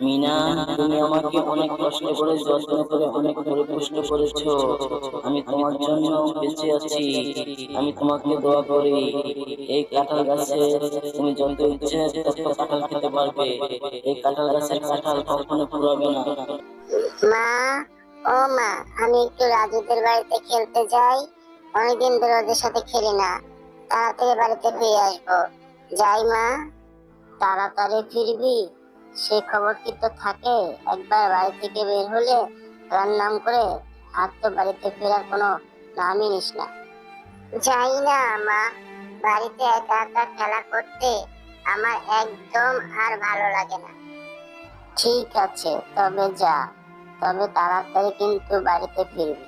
মিনা, তুমি আমাকে অনেক কষ্ট করে, যত্ন করে, অনেক পরিপুষ্ট করেছ। আমি তোমার জন্য বেঁচে আছি। আমি তোমাকে দোয়া করি। এই কাঁঠাল গাছে তুমি যত ইচ্ছে কাঁঠাল খেতে পারবে। এই কাঁঠাল গাছের কাঁঠাল কখনো পুরাবে না। মা, ও মা, আমি একটু রাজুদের বাড়িতে খেলতে যাই। অনেকদিন ধরে ওদের সাথে খেলি না। তাড়াতাড়ি বাড়িতে ফিরে আসব। যাই মা, তাড়াতাড়ি ফিরবি। সে খবর কি তো থাকে। একবার বাড়ি থেকে বের হলে তার নাম করে আর তো বাড়িতে ফেরার কোনো নামই নিস না। যাই না মা। বাড়িতে একা একা খেলা করতে আমার একদম আর ভালো লাগে না। ঠিক আছে তবে যা। তবে তাড়াতাড়ি কিন্তু বাড়িতে ফিরবি।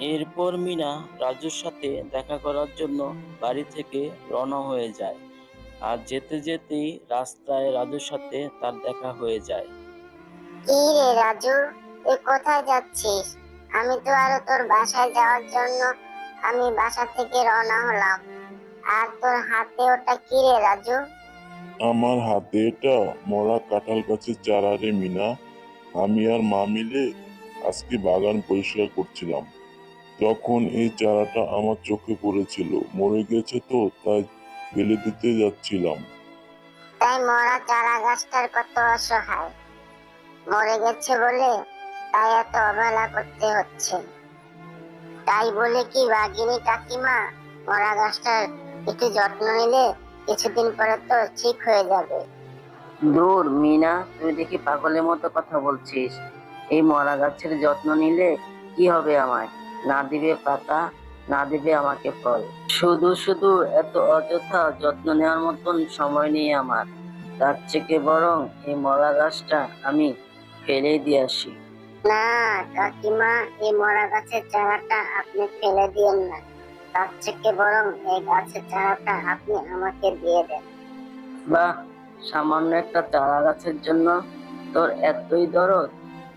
এরপর মিনা রাজুর সাথে দেখা করার জন্য বাড়ি থেকে রওনা হয়ে যায়। আর যেতে যেতেই রাস্তায় রাজুর সাথে তার দেখা হয়ে যায়। কি রে রাজু তুই কোথায় যাচ্ছিস? আমি তো আরও তোর বাসায় যাওয়ার জন্য আমি বাসা থেকে রওনা হলাম। আর তোর হাতে ওটা কি রে রাজু? আমার হাতে এটা মরা কাঁঠাল গাছের চারা রে মিনা। আমি আর মা মিলে আজকে বাগান পরিষ্কার করছিলাম। তখন এই চারাটা আমার চোখে পড়েছিল। মরে গেছে তো তাই ফেলে দিতে যাচ্ছিলাম। তাই মরা চারা গাছটার কত অসহায়। মরে গেছে বলে তাই এত অবহেলা করতে হচ্ছে। তাই বলে কি বাঘিনী কাকিমা মরা গাছটার একটু যত্ন নিলে কিছুদিন পরে তো ঠিক হয়ে যাবে। দূর মিনা তুই দেখি পাগলের মতো কথা বলছিস। এই মরা গাছের যত্ন নিলে কি হবে আমায়? না দিবে পাতা না দিবে আমাকে ফল। শুধু শুধু এত অযথা যত্ন নেওয়ার মতন সময় নেই আমার। তার থেকে বরং এই মরা গাছটা আমি ফেলে দিয়ে আসি। না কাকিমা এই মরা গাছের চারাটা আপনি ফেলে দিয়েন না। তার থেকে বরং এই গাছের চারাটা আপনি আমাকে দিয়ে দেন। বাহ সামান্য একটা চারা গাছের জন্য তোর এতই দরদ।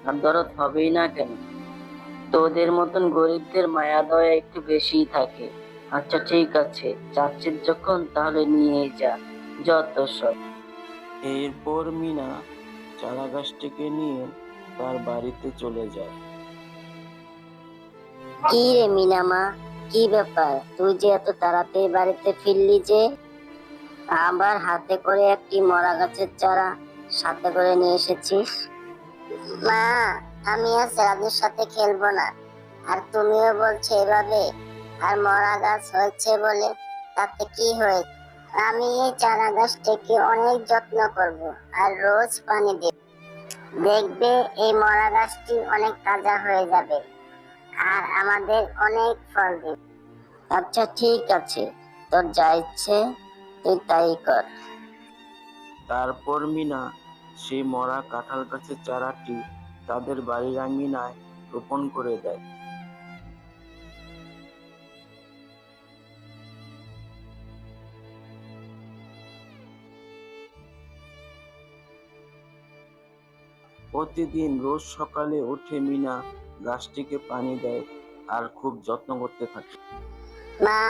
আর দরদ হবেই না কেন? তোদের মতন গরিবদের মায়া দয়া একটু বেশিই থাকে। আচ্ছা ঠিক আছে চাচ্ছিস যখন তাহলে নিয়েই যা যত সব। এরপর মিনা চারা গাছটিকে নিয়ে তার বাড়িতে চলে যায়। কি রে মিনামা কি ব্যাপার? তুই যে এত তাড়াতাড়ি বাড়িতে ফিরলি যে? আবার হাতে করে একটি মরা গাছের চারা সাথে করে নিয়ে এসেছিস? মা আমি আজ রাজুর সাথে খেলব না। আর তুমিও বলছো এভাবে, আর মরা গাছ হয়েছে বলে তাতে কি হয়েছে? আমি এই চারা গাছটিকে অনেক যত্ন করব, আর রোজ পানি দেব। দেখবে এই মরা গাছটি অনেক তাজা হয়ে যাবে, আর আমাদের অনেক ফল দিবে। আচ্ছা ঠিক আছে। তোর যা ইচ্ছে, তুই তাই কর। তারপর মিনা সেই মরা কাঁঠাল গাছের চারাটি তাদের বাড়ির আঙিনায় রোপণ করে দেয়। প্রতিদিন রোজ সকালে উঠে মিনা গাছটিকে পানি দেয় আর খুব যত্ন করতে থাকে। মা,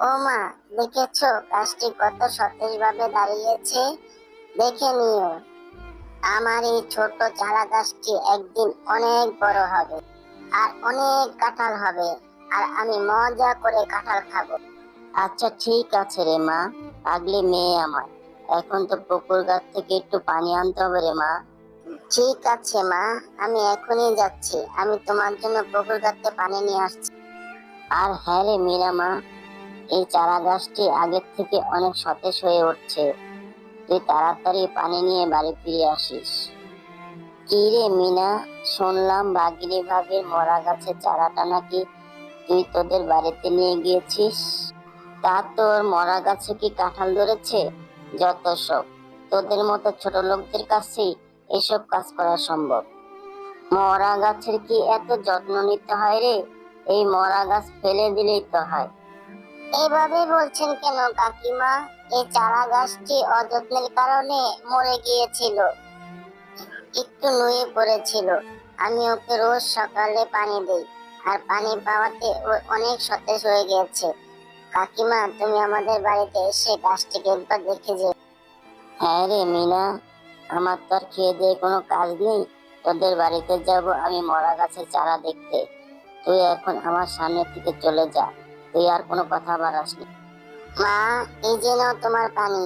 ও মা, দেখেছ গাছটি কত সতেজ ভাবে দাঁড়িয়েছে? দেখে নিও। আমার এই ছোট চারা গাছটি একদিন অনেক বড় হবে আর অনেক কাঁঠাল হবে আর আমি মজা করে কাঁঠাল খাব। আচ্ছা ঠিক আছে রে মা আগলে মেয়ে আমার। এখন তো পুকুর গাছ থেকে একটু পানি আনতে হবে রে মা। ঠিক আছে মা, আমি এখনই যাচ্ছি। আমি তোমার জন্য পুকুর গাছে পানি নিয়ে আসছি। আর হ্যাঁ রে মীরা মা, এই চারা গাছটি আগের থেকে অনেক সতেজ হয়ে উঠছে। তুই তাড়াতাড়ি পানি নিয়ে বাড়ি ফিরে আসিস। কি রে মিনা? শুনলাম বাগিনী ভাবির মরা গাছের চারাটা নাকি তুই তোদের বাড়িতে নিয়ে গিয়েছিস। তা তোর মরা গাছে কি কাঁঠাল ধরেছে? যত সব। তোদের মতো ছোট লোকদের কাছেই এসব কাজ করা সম্ভব। মরা গাছের কি এত যত্ন নিতে হয় রে? এই মরা গাছ ফেলে দিলেই তো হয়। এইভাবে বলছেন কেন কাকিমা? এই চারা গাছটি অযত্নের কারণে মরে গিয়েছিল। একটু নুয়ে পড়েছিল। আমি ওকে রোজ সকালে পানি দেই, আর পানি পাওয়াতে ও অনেক সতেজ হয়ে গেছে কাকিমা, তুমি আমাদের বাড়িতে এসে গাছটিকে একবার দেখে যে হ্যাঁ রে মিনা, আমার তো আর খেয়ে দিয়ে কোনো কাজ নেই। তোদের বাড়িতে যাব আমি মরা গাছের চারা দেখতে। তুই এখন আমার সামনে থেকে চলে যা, তুই আর কোনো কথা বাড়াস না। মা এই যে নাও তোমার পানি।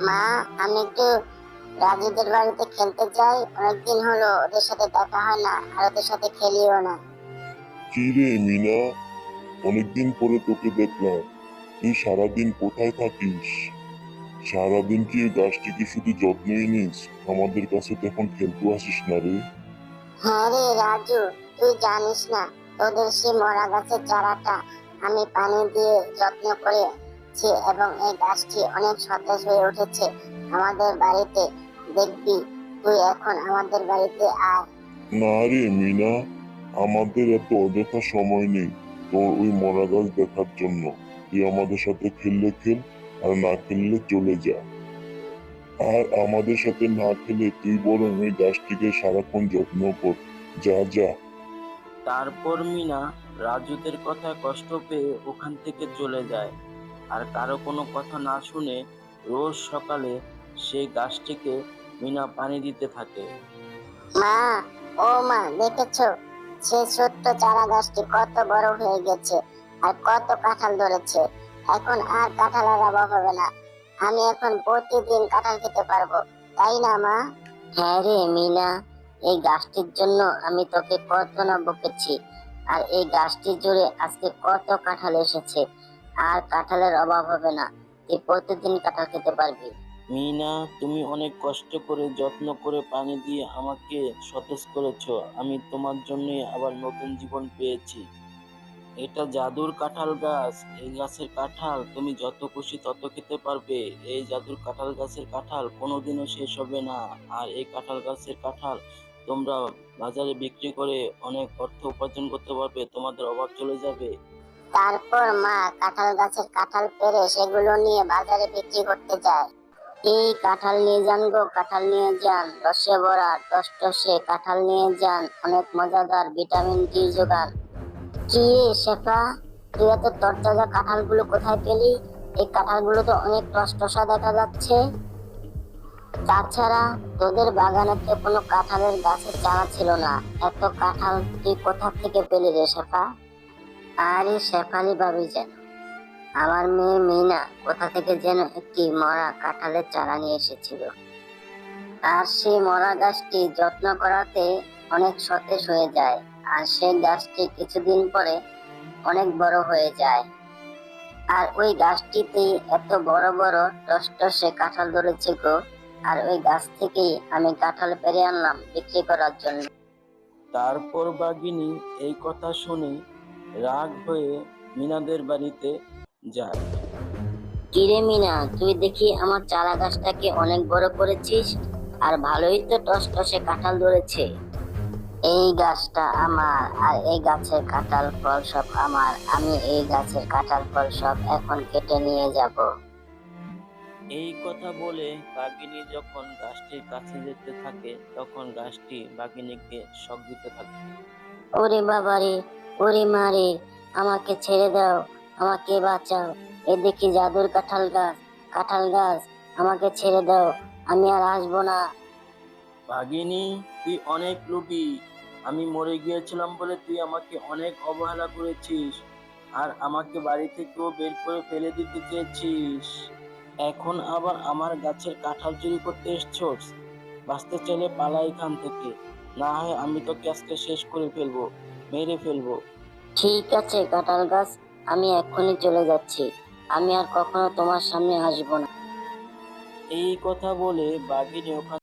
মা আমি একটু রাজুদের বাড়িতে খেলতে যাই অনেকদিন হলো ওদের সাথে দেখা হয় না আর ওদের সাথে খেলিও না। কি রে মিনা? অনেকদিন পরে তোকে দেখলাম। তুই সারাদিন কোথায় থাকিস? সারাদিন কি গাছটিকে শুধু যত্নই নিস? আমাদের কাছে তো এখন খেলতে আসিস না রে। হ্যাঁ রে রাজু তুই জানিস না তোদের সেই মরা গাছের চারাটা আমি পানি দিয়ে যত্ন করেছি এবং এই গাছটি অনেক সতেজ হয়ে উঠেছে। আমাদের বাড়িতে দেখবি তুই এখন আমাদের বাড়িতে আয়। না রে মিনা আমাদের এত অযথা সময় নেই তোর ওই মরা গাছ দেখার জন্য। তুই আমাদের সাথে খেললে খেল আর না খেললে চলে যা। আর আমাদের সাথে না খেলে তুই বরং ওই গাছটিকে সারাক্ষণ যত্ন কর। যা যা। তারপর মিনা রাজুদের কথা কষ্ট পেয়ে ওখান থেকে চলে যায়। আর কারও কোনো কথা না শুনে রোজ সকালে সেই গাছটিকে মিনা পানি দিতে থাকে। মা ও মা দেখেছ? সে ছোট্ট চারা গাছটি কত বড় হয়ে গেছে আর কত কাঁঠাল ধরেছে। এখন আর কাঁঠালের অভাব হবে না। আমি এখন প্রতিদিন কাঁঠাল খেতে পারব তাই না মা? হ্যাঁ রে মিনা এই গাছটির জন্য আমি তোকে কত না বকেছি আর এই গাছটির জুড়ে আজকে কত কাঁঠাল এসেছে। আর কাঁঠালের অভাব হবে না। তুই প্রতিদিন কাঁঠাল খেতে পারবি। মিনা, তুমি অনেক কষ্ট করে, যত্ন করে পানি দিয়ে আমাকে সতেজ করেছ। আমি তোমার জন্যই আবার নতুন জীবন পেয়েছি। এটা জাদুর কাঁঠাল গাছ। এই গাছের কাঁঠাল তুমি যত খুশি তত খেতে পারবে। এই জাদুর কাঁঠাল গাছের কাঁঠাল কোনোদিনও শেষ হবে না। আর এই কাঁঠাল গাছের কাঁঠাল তোমরা বাজারে বিক্রি করে অনেক অর্থ উপার্জন করতে পারবে। তোমাদের অভাব চলে যাবে। তারপর মা কাঁঠাল গাছের কাঁঠাল পেরে সেগুলো নিয়ে বাজারে বিক্রি করতে যায়। এই কাঁঠাল নিয়ে যান গো, কাঁঠাল নিয়ে যান। রসে ভরা টসটসে কাঁঠাল নিয়ে যান। অনেক মজাদার ভিটামিন ডি যোগান। কি রে শেফা, তুই এত তরতাজা কাঁঠালগুলো কোথায় পেলি? এই কাঁঠালগুলো তো অনেক টসটসা দেখা যাচ্ছে। তাছাড়া তোদের বাগানে তো কোনো কাঁঠালের গাছের চারা ছিল না। এত কাঁঠাল তুই কোথা থেকে পেলি রে শেফা? আরে শেফালি ভাবি যেন। আমার মেয়ে মিনা কোথা থেকে যেন একটি মরা কাঁঠালের চারা নিয়ে এসেছিল। আর সেই মরা গাছটি যত্ন করাতে অনেক সতেজ হয়ে যায় আর সেই গাছটি কিছুদিন পরে অনেক বড় হয়ে যায়। আর ওই গাছটিতে এত বড় বড় টসটসে কাঁঠাল ধরেছে গো, আর ওই গাছ থেকেই আমি কাঁঠাল পেরে আনলাম বিক্রি করার জন্য। তারপর বাগিনী এই কথা শুনে রাগ হয়ে মিনাদের বাড়িতে যায়। কিরে মিনা তুই দেখি আমার চারা গাছটাকে অনেক বড় করেছিস? আর ভালোই তো টস টসে কাঁঠাল ধরেছে। এই গাছটা আমার আর এই গাছের কাঁঠাল ফল সব আমার। আমি এই গাছের কাঁঠাল ফল সব এখন কেটে নিয়ে যাব। এই কথা বলে বাঘিনী যখন গাছটির কাছে যেতে থাকে তখন গাছটি বাঘিনীকে শক দিতে থাকে। ওরে বাবারে ওরে মারে আমাকে ছেড়ে দাও, আমাকে বাঁচাও। এ দেখি জাদুর কাঁঠাল গাছ কাঁঠাল গাছ, আমাকে ছেড়ে দাও। আমি আর আসব না। বাঘিনী তুই অনেক লোভী আমি মরে গিয়েছিলাম বলে তুই আমাকে অনেক অবহেলা করেছিস। আর আমাকে বাড়ি থেকেও বের করে ফেলে দিতে চেয়েছিস। এখন আবার আমার গাছের কাঁঠাল চুরি করতে এসছোস? বাঁচতে চলে পালা এখান থেকে। না হয় আমি তোকে আজকে শেষ করে ফেলব। মেরে ফেলব। ঠিক আছে কাঁঠাল গাছ আমি এক্ষুনি চলে যাচ্ছি। আমি আর কখনো তোমার সামনে আসব না। এই কথা বলে বাঘিনী ওখান